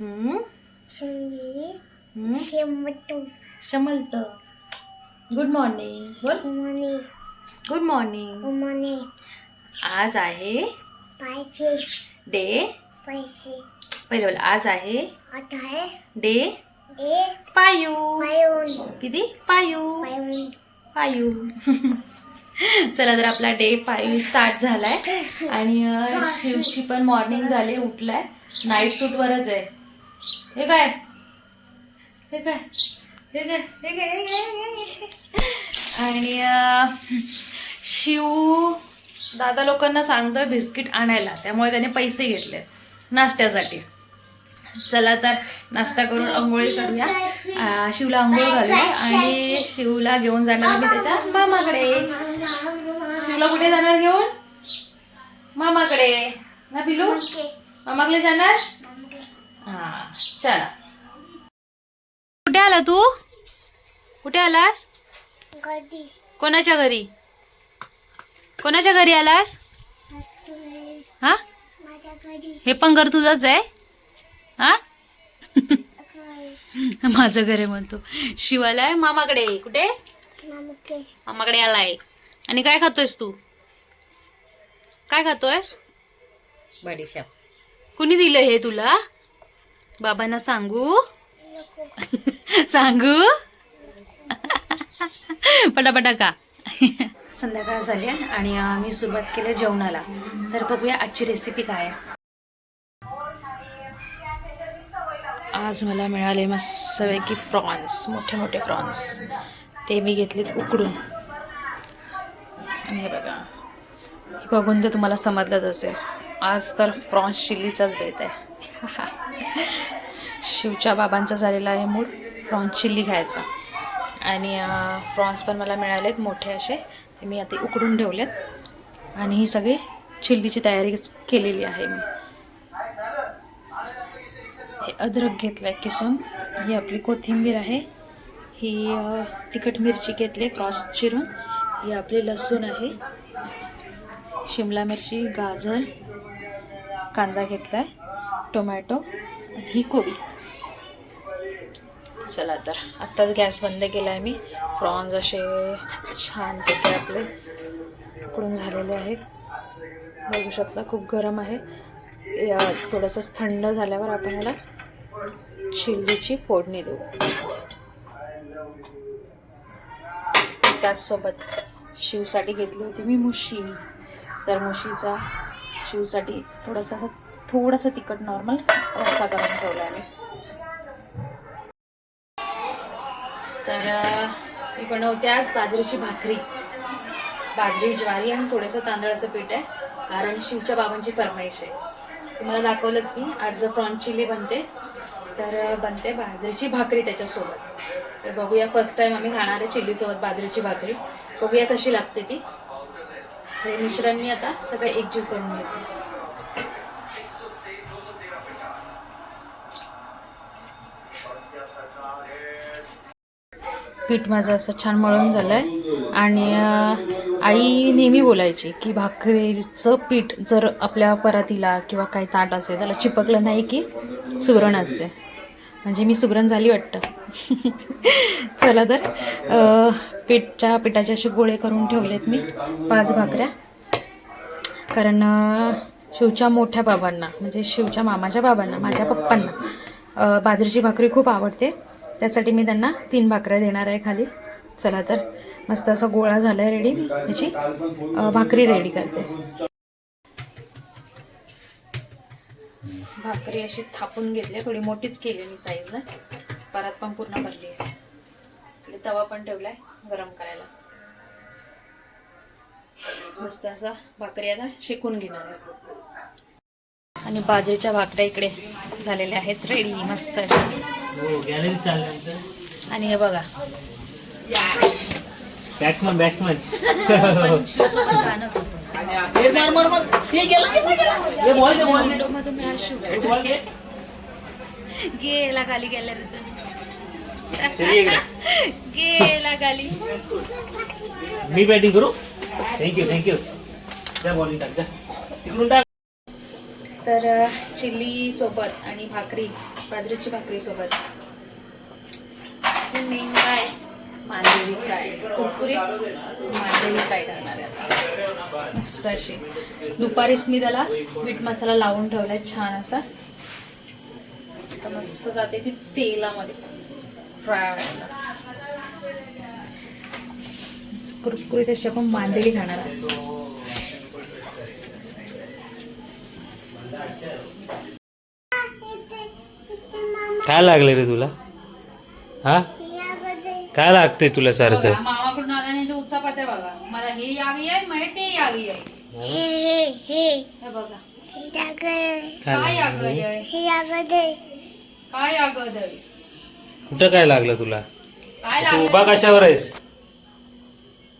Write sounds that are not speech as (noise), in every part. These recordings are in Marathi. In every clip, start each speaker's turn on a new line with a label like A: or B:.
A: हम्म, शमलत. गुड मॉर्निंग बोल. गुड मॉर्निंग आज आहे डे. पहिले बोल आज आहे डे. फायू किती? फायू फायू (laughs) चला तर आपला डे फाईव्ह स्टार्ट झालाय. (laughs) आणि शिवची पण मॉर्निंग झाली उठलाय. नाईट सूटवरच आहे. हे काय? हे काय? हे काय? हे काय? हे काय, हे काय? आणि शिव दादा लोकांना सांगतोय बिस्किट आणायला. त्यामुळे त्याने पैसे घेतले नाश्त्यासाठी. चला तर नाश्ता करून आंघोळी करूया. शिवला आंघोळ घालूया आणि शिवला घेऊन जाणार मी त्याच्या मामाकडे. शिवला कुठे जाणार घेऊन? मामाकडे. ना पिलू? मामाकडे जाणार? हा चला. कुठे आला तू? कुठे आलास?
B: कधी?
A: कोणाच्या घरी? कोणाच्या घरी आलास? हा?
B: माझ्या घरी.
A: हे पण घर तुझंच आहे? हा? माझं घर आहे म्हणतो. शिवालाय मामाकडे कुठे?
B: मामुके
A: मामाकडे आलाय. आणि काय खातोयस तू? काय खातोयस?
C: बडीशेप.
A: कुणी दिलं हे तुला? बाबांना सांगू? सांगू? पटापटा का? संध्याकाळ झाली आणि मी सुरुवात केली जेवणाला. तर बघूया आजची रेसिपी काय आहे. आज मला मिळाले मस्तपैकी फ्रॉन्स मोठे मोठे फ्रॉन्स ते मी घेतलेत उकडून. आणि हे बघा. हे बघून तर तुम्हाला समजलंच असेल. आज तर फ्रॉन्स चिल्लीचाच बेत आहे. (laughs) शिवच्या बाबांचा झालेला आहे मूड. फ्रॉन्स चिल्ली घ्यायचा आणि फ्रॉन्स प्रॉन्स पण मला मिळालेत मोठे असे. ते मी आता उकडून ठेवलेत. आणि ही सगळी चिल्लीची तयारी केलेली आहे मी. हे अद्रक घेतलं आहे किसून. ही आपली कोथिंबीर आहे. ही तिखट मिरची घेतली क्रॉस चिरून. ही आपली लसूण आहे. शिमला मिरची गाजर कांदा घेतला आहे टोमॅटो ही कोबी. चला तर. आत्ताच गॅस बंद केला आहे मी. प्रॉन्स असे छानपैकी आपले उकडून झालेले आहेत. बघू शकता खूप गरम आहे. या थोडंसं थंड झाल्यावर आपण याला चिल्लीची फोडणी देऊ. त्याचसोबत शिवसाठी घेतली होती मी मुशी. तर मुशीचा शिवसाठी थोडासा असा थोडासा तिखट नॉर्मल रस्सा करून ठेवला आहे तर मी बनवते आज बाजरीची भाकरी. बाजरी ज्वारी आणि थोडंसं तांदळाचं पीठ आहे कारण शिवच्या बाबांची फरमाईश आहे. तुम्हाला दाखवलंच मी आज फ्रॉन चिली बनते. तर बनते बाजरीची भाकरी त्याच्यासोबत. तर बघूया फर्स्ट टाइम आम्ही खाणार आहे चिलीसोबत बाजरीची भाकरी. बघूया कशी लागते ती. हे मिश्रण मी आता सगळं एकजीव करून घेते. पीठ माझं असं छान मळून झालं आहे आणि आई नेहमी बोलायची की भाकरीचं पीठ जर आपल्या परातीला किंवा काही ताट असेल त्याला चिपकलं नाही की सुगरण असते. म्हणजे मी सुगरण झाली वाटतं. (laughs) चला तर पीठच्या पिठाचे असे गोळे करून ठेवलेत मी पाच भाकऱ्या. कारण शिवच्या मोठ्या बाबांना म्हणजे शिवच्या मामाच्या बाबांना माझ्या पप्पांना बाजरीची भाकरी खूप आवडते. त्यासाठी मी त्यांना तीन भाकऱ्या देणार आहे खाली. चला तर मस्त असा गोळा झाला आहे रेडी मी भाकरी रेडी करते. भाकरी अशी थापून घेतली थोडी मोठीच केली मी साईजला परत पण पूर्ण भरली आहे. तवा पण ठेवलाय गरम करायला. मस्त असा भाकरी आता शेकून घेणार आहे. आणि बाजरीच्या भाकऱ्या इकडे झालेल्या आहेत. रेडी मस्त. अशा.
C: हो
A: आणि हे बघा.
C: Batsman batsman.
A: गेला खाली गॅलरीतून गेला खाली.
C: मी बॅटिंग करू? थँक्यू थँक्यू त्या बॉलिंग टाक जा.
A: तर चिली सोबत आणि भाकरी बाजरीची भाकरी सोबत. मेन काय? मांदेली फ्राय. कुरकुरीत मांदेली फ्राय करणार आहे आता. मस्त अशी. दुपारीच मी त्याला मीठ मसाला लावून ठेवलाय छान असा. मस्त जाते ती तेलामध्ये. फ्राय व्हायला. कुरकुरीत अशी आपण मांदेली खाणार आहे
B: इथे इथे मामा
C: काय लागलं रे तुला? हा? काय लागतंय तुला सारखं?
A: मामाकडून आल्याने उचापत्या बघा. मला हे यावी आहे मला ते यावी आहे.
B: हे हे हे
A: हे बघा.
B: हे
A: काय? आहे?
B: हे याकडे
A: काय आहे?
C: कुठं काय लागलं तुला? उभा
A: लागलं
C: कशावर आहेस?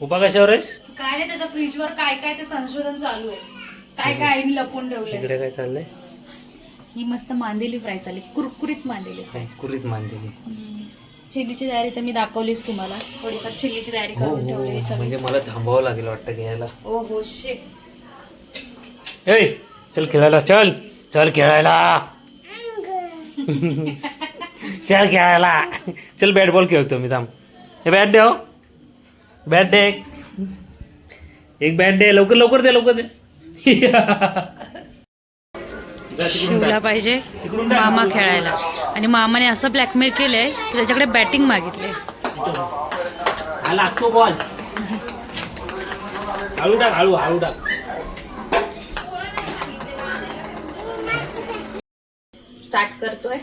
C: उभा कशावर आहेस?
A: काय नाही त्याच्या फ्रीजवर काय काय ते संशोधन चालू आहे. काय काय आईने लपवून ठेवलंय?
C: इकडे काय चाललंय?
A: ही मस्त मांदेली फ्राय चालली. कुरकुरीत मांदेली. फ्राय
C: कुरीत मांदेली
A: चिल्लीची तयारी तर मी दाखवलीच तुम्हाला. थोडीफार चिल्लीची तयारी
C: हो
A: करून
C: हो.
A: ठेवली सगळी.
C: म्हणजे मला थांबावं लागेल वाटतं घ्यायला.
A: ओ हो शे
C: ए चल खेळायला चल. चल खेळायला. चल खेळायला. चल बॅट बॉल खेळतो मी थांब. हे बॅट दे हो. बॅट दे एक. एक बॅट दे लवकर लवकर दे लवकर दे.
A: शिवला पाहिजे. मामा खेळायला. आणि मामाने असं ब्लॅकमेल केलंय की त्याच्याकडे बॅटिंग मागितले.
C: हा लागतो बॉल हळू टाक हळू हळू टाक.
A: स्टार्ट करतोय.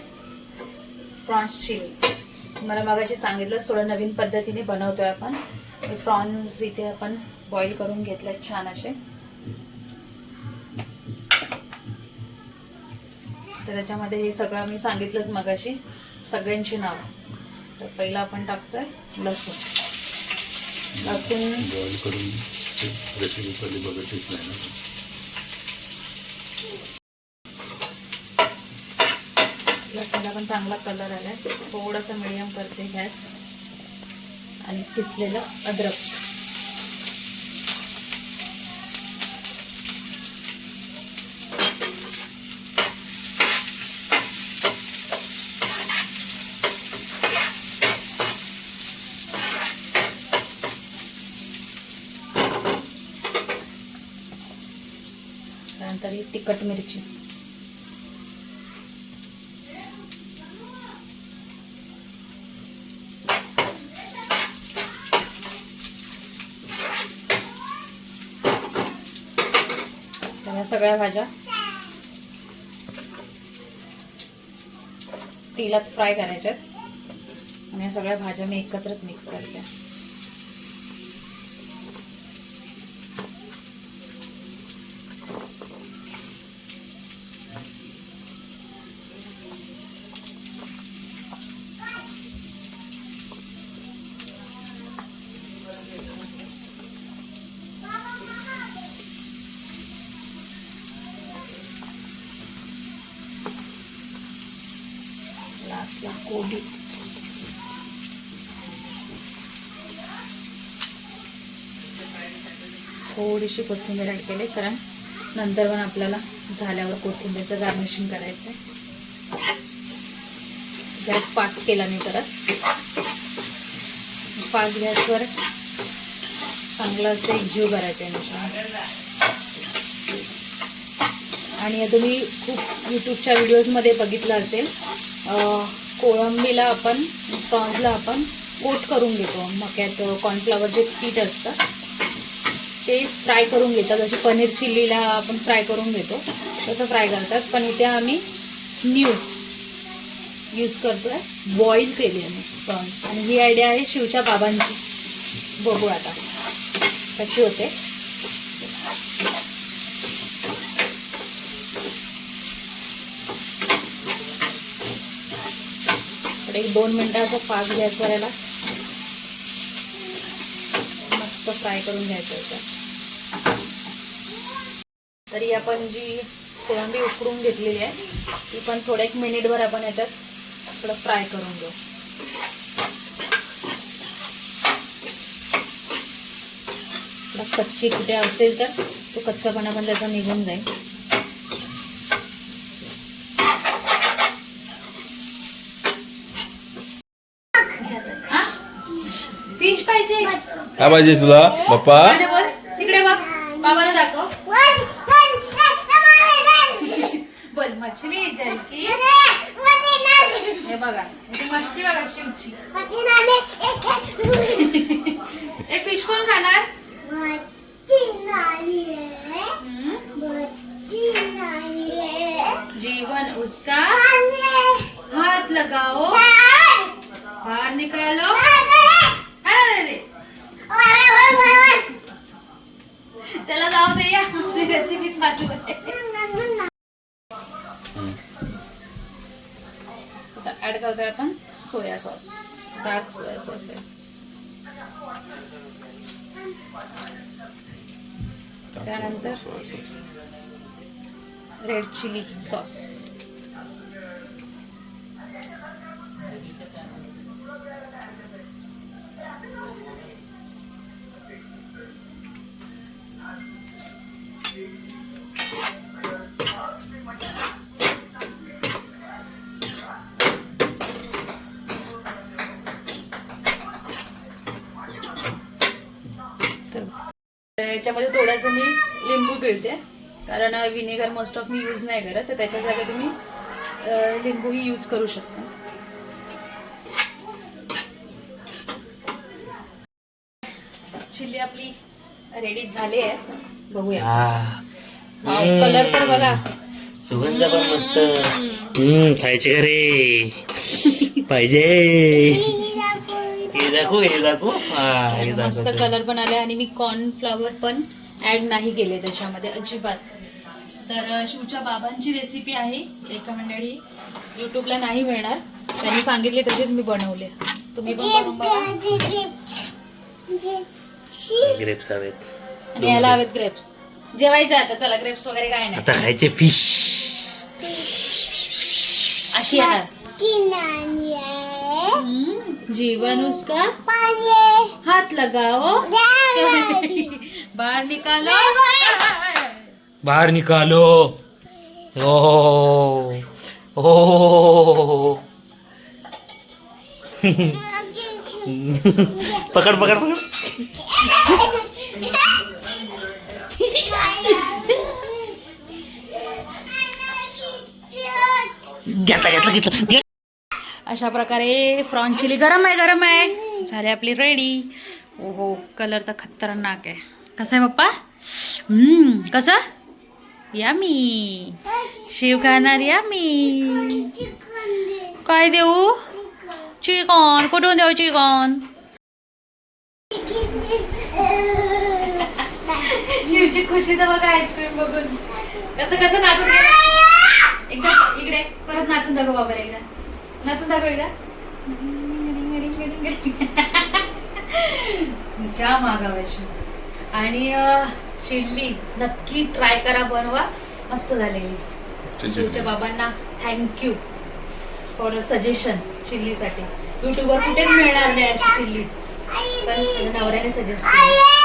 A: प्रॉन्स चिली मला मगाशी सांगितलंच थोडं नवीन पद्धतीने बनवतोय आपण. हे प्रॉन्स इथे आपण बॉईल करून घेतले छान असे. तर त्याच्यामध्ये हे सगळं मी सांगितलंच मगाशी. सगळ्यांची नावं. तर पहिला आपण टाकतोय लसूण. लसूण. लसूणला पण चांगला कलर आलाय. थोडासा मिडियम करते गॅस. आणि किसलेलं अद्रक त्यानंतर ही तिखट मिरची. ह्या सगळ्या भाज्या तेलात फ्राय करायच्यात. आणि या सगळ्या भाज्या मी एकत्रच मिक्स करते. कोबी. थोडीशी कोथिंबीर ॲड केली कारण नंतर पण आपल्याला झाल्यावर कोथिंबीरचं गार्निशिंग करायचं आहे. गॅस फास्ट केला मी परत. फास्ट गॅसवर चांगलं असं एकजीव करायचं आहे मिश्रण आणि तुम्ही खूप यूट्यूबच्या व्हिडिओजमध्ये बघितलं असेल कोळंबीला आपण स्पॉन्जला आपण कोट करून घेतो. मक्यात कॉर्नफ्लॉवर जे पीठ असतं ते फ्राय करून घेतात. जशी पनीर चिल्लीला आपण फ्राय करून घेतो तसं फ्राय करतात. पण इथे आम्ही न्यू यूज करतोय बॉईल केली आम्ही प्रॉन्स आणि ही आयडिया आहे शिवच्या बाबांची. बघू आता. कशी होते. इकडे एक दोन मिनटाचा पाक घ्यायचा याला मस्त फ्राय करून घ्यायचं होतं तरी आपण जी कोळंबी उकडून घेतलेली आहे ती पण थोड्या एक मिनिटभर आपण याच्यात थोडं फ्राय करून घेऊ. कच्ची कुठे असेल तर तो कच्चापणा पण त्याचा निघून जाईल.
D: काय पाहिजे तुला? पप्पा
A: गाणं बोल तिकडे बघ बाबाला दाखव
B: वन वन वन
A: बोल मछली जल की हे बघा इथे मस्ती बघा शिवची ए फिश कोण खाणार हम्म? जीवन उसका हाथ लगाओ बाहर निकालो अरे त्याला जाऊ दे या रेसिपी चालू आहे आता ऍड करतोय आपण soya sauce. Dark soya sauce आहे. त्यानंतर रेड चिली सॉस. याच्यामध्ये थोडंसं मी लिंबू पिळते. कारण विनेगर मोस्ट ऑफ मी यूज नाही करत तर त्याच्या जागी तुम्ही लिंबूही यूज करू शकता. चिल्ली आपली रेडी झाली आहे. बघूया. कलर तर बघा.
C: सुगंध पण मस्त. हम्म. खायचे रे (laughs) पाहिजे. दाखवू हे दाखवू. हा हे
A: मस्त
C: दाखव.
A: कलर पण आले आणि मी कॉर्नफ्लॉवर पण ऍड नाही केले त्याच्यामध्ये अजिबात. तर अं, शिवच्या बाबांची रेसिपी आहे. एका मंडळी युट्यूबला नाही मिळणार. त्यांनी सांगितले तसेच मी बनवले. तुम्ही पण बनवून बघा.
C: ग्रेप्स. हवेत.
A: आणि याला हवेत ग्रेप्स जेवायचं आहे आता. चला ग्रेप्स वगैरे काय नाही.
C: आता खायचे फिश
A: अशी हम्म, जीवन उसका हाथ लगाओ बाहर निकालो
C: बाहर निकालो ओ ओ पकड पकड पकड घेतला घेतला घेतला.
A: अशा प्रकारे फ्रॉन चिली गरम आहे गरम आहे. झाले आपली रेडी ओहो कलर तर खतरनाक आहे. कसं आहे पप्पा? कसं? या मी शिव खाणार यामी काय देऊ? चिकन. कुठून देऊ चिकन? शिवची खुशी तर बघा आईस्क्रीम बघून. कसं कसं नाचून एकदा इकडे. परत नाचून दाखव बाबा एकदा. नाचून दाखव एकदा. आगाव शिव आणि चिल्ली नक्की ट्राय करा बनवा. मस्त झालेली. शिवच्या बाबांना थँक्यू फॉर सजेशन चिल्लीसाठी युट्यूबवर कुठेच मिळणार नाही अशी चिल्ली पण नवऱ्याने सजेस्ट केली.